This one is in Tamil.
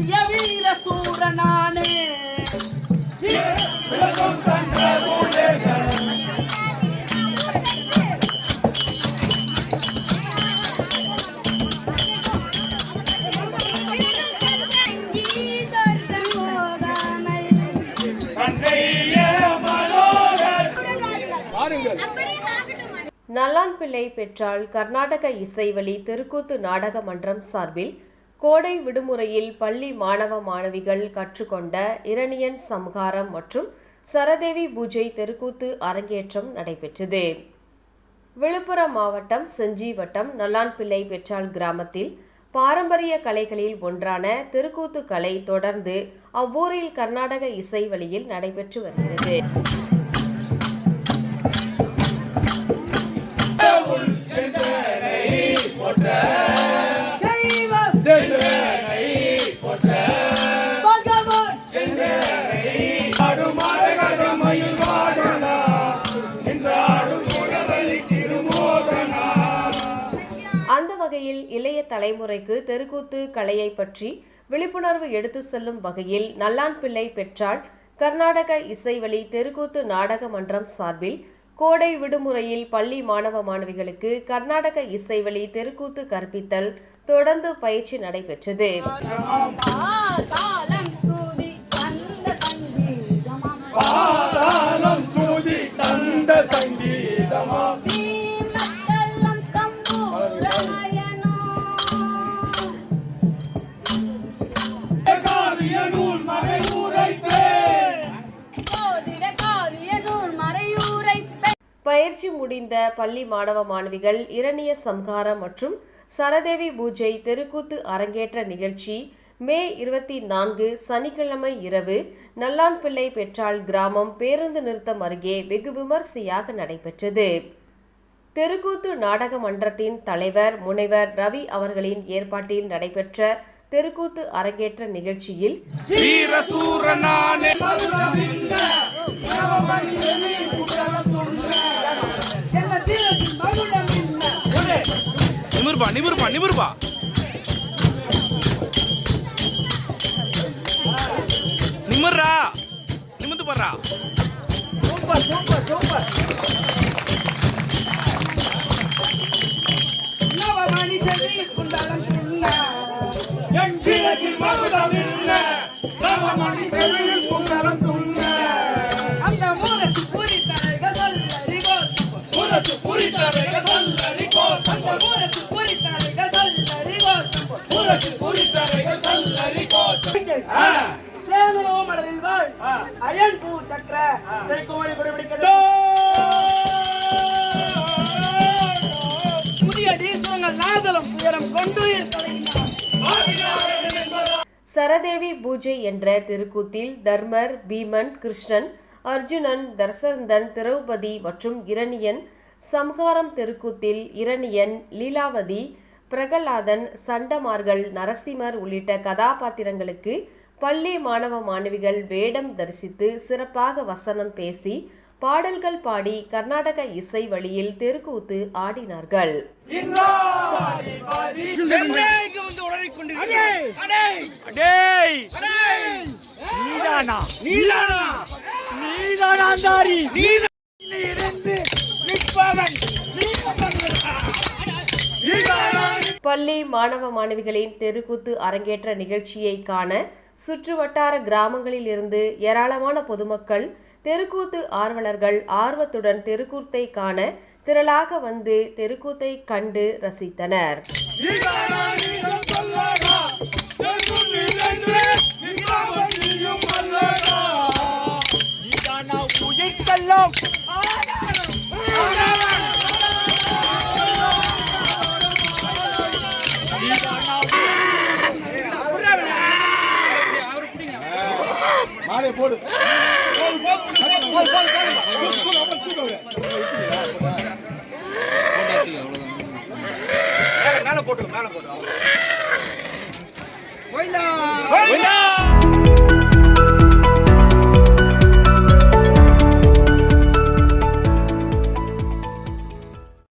பெரிய வீர சூர நல்லான் பிள்ளை பெற்றால் கர்நாடக இசைவழி தெருக்கூத்து நாடக மன்றம் சார்பில் கோடை விடுமுறையில் பள்ளி மாணவ மாணவிகள் கற்றுக்கொண்ட இரணியன் சம்ஹாரம் மற்றும் சரதேவி பூஜை தெருக்கூத்து அரங்கேற்றம் நடைபெற்றது. விழுப்புரம் மாவட்டம் செஞ்சி வட்டம் நல்லான்பிள்ளை பெற்றால் கிராமத்தில் பாரம்பரிய கலைகளில் ஒன்றான தெருக்கூத்து கலை தொடர்ந்து அவ்வூரில் கர்நாடக இசை வழியில் நடைபெற்று வருகிறது. வகையில் இளைய தலைமுறைக்கு தெருக்கூத்து கலையை பற்றி விழிப்புணர்வு எடுத்து செல்லும் வகையில் நல்லான் பிள்ளை பெற்றால் கர்நாடக இசைவழி தெருக்கூத்து நாடக மன்றம் சார்பில் கோடை விடுமுறையில் பள்ளி மாணவ மாணவிகளுக்கு கர்நாடக இசைவழி தெருக்கூத்து கற்பித்தல் தொடர்ந்து பயிற்சி நடைபெற்றது பயிற்சி முடிந்த பள்ளி மாணவ மாணவிகள் இரணிய சம்காரம் மற்றும் சரதேவி பூஜை தெருக்கூத்து அரங்கேற்ற நிகழ்ச்சி மே இருபத்தி நான்கு சனிக்கிழமை இரவு நல்லான்பிள்ளை பெற்றால் கிராமம் பேருந்து நிறுத்தம் அருகே வெகு விமர்சையாக நடைபெற்றது. தெருக்கூத்து நாடக மன்றத்தின் தலைவர் முனைவர் ரவி அவர்களின் ஏற்பாட்டில் நடைபெற்ற தெருக்கூத்து அரங்கேற்ற நிகழ்ச்சியில் வீரசூரனான நிமிர்பா நிமிர்பா நிமிர்பா நிமிர்றா. நிமிந்து படுறா. என் சிறகில் மகுடம் இல்ல நவமணி செவியில் குண்டலம் துண்ண மலரில் வாழ் அயன் பூ சக்கர குடிபிடிக்கிறது புதிய நாதலம் உயரம் கொண்டு சரதேவி பூஜை என்ற திருக்கூத்தில் தர்மர் பீமன் கிருஷ்ணன் அர்ஜுனன் தர்சரந்தன் திரௌபதி மற்றும் இரணியன் சம்ஹாரம் தெருக்கூத்தில் இரணியன் லீலாவதி பிரகலாதன் சண்டமார்கள் நரசிம்மர் உள்ளிட்ட கதாபாத்திரங்களுக்கு பள்ளி மாணவ மாணவிகள் வேடம் தரிசித்து சிறப்பாக வசனம் பேசி பாடல்கள் பாடி கர்நாடக இசை வழியில் தெருக்கூத்து ஆடினார்கள். நீதானா? பள்ளி மாணவ மாணவிகளின் தெருக்கூத்து அரங்கேற்ற நிகழ்ச்சியை காண சுற்றுவட்டார கிராமங்களில் இருந்து ஏராளமான பொதுமக்கள் தெருக்கூத்து ஆர்வலர்கள் ஆர்வத்துடன் தெருக்கூத்தை காண திரளாக வந்து தெருக்கூத்தை கண்டு ரசித்தனர். மாலை போடு. மேல போட்டு மேல போட்டு கோவிந்தா